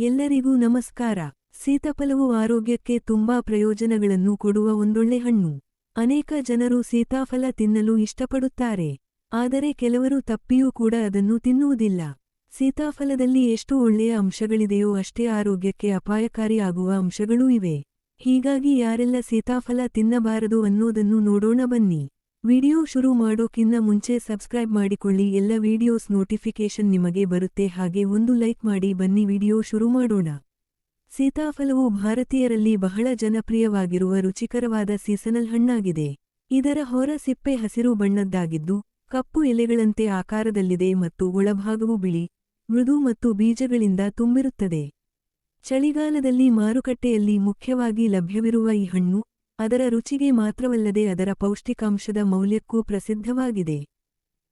ಎಲ್ಲರಿಗೂ ನಮಸ್ಕಾರ. ಸೀತಾಫಲವು ಆರೋಗ್ಯಕ್ಕೆ ತುಂಬಾ ಪ್ರಯೋಜನಗಳನ್ನು ಕೊಡುವ ಒಂದೊಳ್ಳೆ ಹಣ್ಣು. ಅನೇಕ ಜನರು ಸೀತಾಫಲ ತಿನ್ನಲು ಇಷ್ಟಪಡುತ್ತಾರೆ. ಆದರೆ ಕೆಲವರು ತಪ್ಪಿಯೂ ಕೂಡ ಅದನ್ನು ತಿನ್ನುವುದಿಲ್ಲ. ಸೀತಾಫಲದಲ್ಲಿ ಎಷ್ಟು ಒಳ್ಳೆಯ ಅಂಶಗಳಿದೆಯೋ ಅಷ್ಟೇ ಆರೋಗ್ಯಕ್ಕೆ ಅಪಾಯಕಾರಿ ಆಗುವ ಅಂಶಗಳೂ ಇವೆ. ಹೀಗಾಗಿ ಯಾರೆಲ್ಲ ಸೀತಾಫಲ ತಿನ್ನಬಾರದು ಅನ್ನೋದನ್ನು ನೋಡೋಣ ಬನ್ನಿ. ವಿಡಿಯೋ ಶುರು ಮಾಡೋಕ್ಕಿಂತ ಮುಂಚೆ ಸಬ್ಸ್ಕ್ರೈಬ್ ಮಾಡಿಕೊಳ್ಳಿ. ಎಲ್ಲ ವಿಡಿಯೋಸ್ ನೋಟಿಫಿಕೇಶನ್ ನಿಮಗೆ ಬರುತ್ತೆ. ಹಾಗೆ ಒಂದು ಲೈಕ್ ಮಾಡಿ ಬನ್ನಿ. ವಿಡಿಯೋ ಶುರು ಮಾಡೋಣ. ಸೀತಾಫಲವು ಭಾರತೀಯರಲ್ಲಿ ಬಹಳ ಜನಪ್ರಿಯವಾಗಿರುವ ರುಚಿಕರವಾದ ಸೀಸನಲ್ ಹಣ್ಣಾಗಿದೆ. ಇದರ ಹೊರ ಸಿಪ್ಪೆ ಹಸಿರು ಬಣ್ಣದ್ದಾಗಿದ್ದು, ಕಪ್ಪು ಎಲೆಗಳಂತೆ ಆಕಾರದಲ್ಲಿದೆ ಮತ್ತು ಒಳಭಾಗವು ಬಿಳಿ, ಮೃದು ಮತ್ತು ಬೀಜಗಳಿಂದ ತುಂಬಿರುತ್ತದೆ. ಚಳಿಗಾಲದಲ್ಲಿ ಮಾರುಕಟ್ಟೆಯಲ್ಲಿ ಮುಖ್ಯವಾಗಿ ಲಭ್ಯವಿರುವ ಈ ಹಣ್ಣು ಅದರ ರುಚಿಗೆ ಮಾತ್ರವಲ್ಲದೆ ಅದರ ಪೌಷ್ಟಿಕಾಂಶದ ಮೌಲ್ಯಕ್ಕೂ ಪ್ರಸಿದ್ಧವಾಗಿದೆ.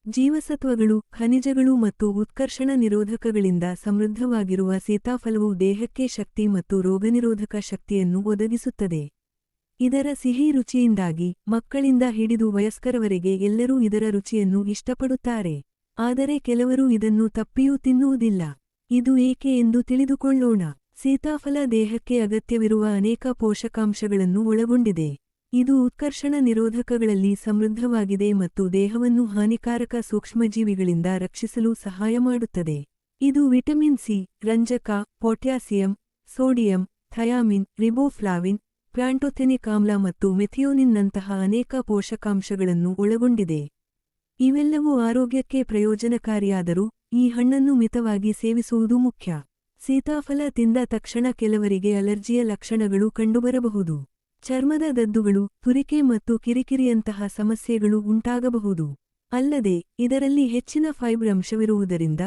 ಜೀವಸತ್ವಗಳು, ಖನಿಜಗಳು ಮತ್ತು ಉತ್ಕರ್ಷಣ ನಿರೋಧಕಗಳಿಂದ ಸಮೃದ್ಧವಾಗಿರುವ ಸೀತಾಫಲವು ದೇಹಕ್ಕೆ ಶಕ್ತಿ ಮತ್ತು ರೋಗನಿರೋಧಕ ಶಕ್ತಿಯನ್ನು ಒದಗಿಸುತ್ತದೆ. ಇದರ ಸಿಹಿ ರುಚಿಯಿಂದಾಗಿ ಮಕ್ಕಳಿಂದ ಹಿಡಿದು ವಯಸ್ಕರವರೆಗೆ ಎಲ್ಲರೂ ಇದರ ರುಚಿಯನ್ನು ಇಷ್ಟಪಡುತ್ತಾರೆ. ಆದರೆ ಕೆಲವರು ಇದನ್ನು ತಪ್ಪಿಯೂ ತಿನ್ನುವುದಿಲ್ಲ. ಇದು ಏಕೆ ಎಂದು ತಿಳಿದುಕೊಳ್ಳೋಣ. ಸೀತಾಫಲ ದೇಹಕ್ಕೆ ಅಗತ್ಯವಿರುವ ಅನೇಕ ಪೋಷಕಾಂಶಗಳನ್ನು ಒಳಗೊಂಡಿದೆ. ಇದು ಉತ್ಕರ್ಷಣ ನಿರೋಧಕಗಳಲ್ಲಿ ಸಮೃದ್ಧವಾಗಿದೆ ಮತ್ತು ದೇಹವನ್ನು ಹಾನಿಕಾರಕ ಸೂಕ್ಷ್ಮಜೀವಿಗಳಿಂದ ರಕ್ಷಿಸಲು ಸಹಾಯ ಮಾಡುತ್ತದೆ. ಇದು ವಿಟಮಿನ್ ಸಿ, ರಂಜಕ, potassium, sodium, thiamine, riboflavin, pantothenic ಆಮ್ಲ ಮತ್ತು ಮೆಥಿಯೋನಿನ್ನಂತಹ ಅನೇಕ ಪೋಷಕಾಂಶಗಳನ್ನು ಒಳಗೊಂಡಿದೆ. ಇವೆಲ್ಲವೂ ಆರೋಗ್ಯಕ್ಕೆ ಪ್ರಯೋಜನಕಾರಿಯಾದರೂ ಈ ಹಣ್ಣನ್ನು ಮಿತವಾಗಿ ಸೇವಿಸುವುದು ಮುಖ್ಯ. ಸೀತಾಫಲ ತಿಂದ ತಕ್ಷಣ ಕೆಲವರಿಗೆ ಅಲರ್ಜಿಯ ಲಕ್ಷಣಗಳು ಕಂಡುಬರಬಹುದು. ಚರ್ಮದ ದದ್ದುಗಳು, ತುರಿಕೆ ಮತ್ತು ಕಿರಿಕಿರಿಯಂತಹ ಸಮಸ್ಯೆಗಳು ಉಂಟಾಗಬಹುದು. ಅಲ್ಲದೆ, ಇದರಲ್ಲಿ ಹೆಚ್ಚಿನ ಫೈಬರ್ ಅಂಶವಿರುವುದರಿಂದ,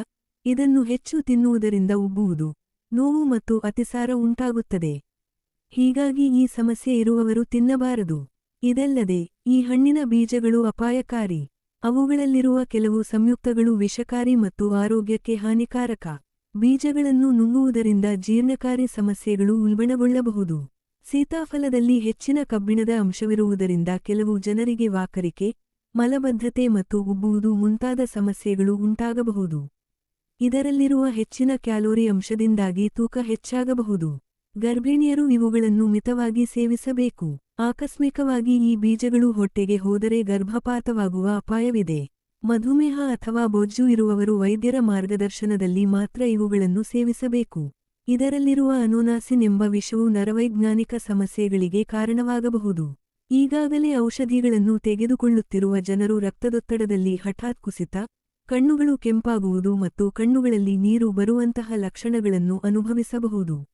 ಇದನ್ನು ಹೆಚ್ಚು ತಿನ್ನುವುದರಿಂದ ಉಬ್ಬುವುದು, ನೋವು ಮತ್ತು ಅತಿಸಾರ ಉಂಟಾಗುತ್ತದೆ. ಹೀಗಾಗಿ ಈ ಸಮಸ್ಯೆ ಇರುವವರು ತಿನ್ನಬಾರದು. ಇದಲ್ಲದೆ, ಈ ಹಣ್ಣಿನ ಬೀಜಗಳು ಅಪಾಯಕಾರಿ. ಅವುಗಳಲ್ಲಿರುವ ಕೆಲವು ಸಂಯುಕ್ತಗಳು ವಿಷಕಾರಿ ಮತ್ತು ಆರೋಗ್ಯಕ್ಕೆ ಹಾನಿಕಾರಕ. ಬೀಜಗಳನ್ನು ನುಂಗುವುದರಿಂದ ಜೀರ್ಣಕಾರಿ ಸಮಸ್ಯೆಗಳು ಉಲ್ಬಣಗೊಳ್ಳಬಹುದು. ಸೀತಾಫಲದಲ್ಲಿ ಹೆಚ್ಚಿನ ಕಬ್ಬಿಣದ ಅಂಶವಿರುವುದರಿಂದ ಕೆಲವು ಜನರಿಗೆ ವಾಕರಿಕೆ, ಮಲಬದ್ಧತೆ ಮತ್ತು ಉಬ್ಬುವುದು ಮುಂತಾದ ಸಮಸ್ಯೆಗಳು ಉಂಟಾಗಬಹುದು. ಇದರಲ್ಲಿರುವ ಹೆಚ್ಚಿನ ಕ್ಯಾಲೋರಿ ಅಂಶದಿಂದಾಗಿ ತೂಕ ಹೆಚ್ಚಾಗಬಹುದು. ಗರ್ಭಿಣಿಯರು ಇವುಗಳನ್ನು ಮಿತವಾಗಿ ಸೇವಿಸಬೇಕು. ಆಕಸ್ಮಿಕವಾಗಿ ಈ ಬೀಜಗಳು ಹೊಟ್ಟೆಗೆ ಹೋದರೆ ಗರ್ಭಪಾತವಾಗುವ ಅಪಾಯವಿದೆ. ಮಧುಮೇಹ ಅಥವಾ ಬೊಜ್ಜು ಇರುವವರು ವೈದ್ಯರ ಮಾರ್ಗದರ್ಶನದಲ್ಲಿ ಮಾತ್ರ ಇವುಗಳನ್ನು ಸೇವಿಸಬೇಕು. ಇದರಲ್ಲಿರುವ ಅನೋನಾಸಿನ್ ಎಂಬ ವಿಷವು ನರವೈಜ್ಞಾನಿಕ ಸಮಸ್ಯೆಗಳಿಗೆ ಕಾರಣವಾಗಬಹುದು. ಈಗಾಗಲೇ ಔಷಧಿಗಳನ್ನು ತೆಗೆದುಕೊಳ್ಳುತ್ತಿರುವ ಜನರು ರಕ್ತದೊತ್ತಡದಲ್ಲಿ ಹಠಾತ್ ಕುಸಿತ, ಕಣ್ಣುಗಳು ಕೆಂಪಾಗುವುದು ಮತ್ತು ಕಣ್ಣುಗಳಲ್ಲಿ ನೀರು ಬರುವಂತಹ ಲಕ್ಷಣಗಳನ್ನು ಅನುಭವಿಸಬಹುದು.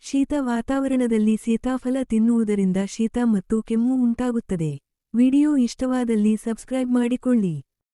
ಶೀತ ವಾತಾವರಣದಲ್ಲಿ ಸೀತಾಫಲ ತಿನ್ನುವುದರಿಂದ ಶೀತ ಮತ್ತು ಕೆಮ್ಮು ಉಂಟಾಗುತ್ತದೆ. ವಿಡಿಯೋ ಇಷ್ಟವಾದಲ್ಲಿ ಸಬ್ಸ್ಕ್ರೈಬ್ ಮಾಡಿಕೊಳ್ಳಿ.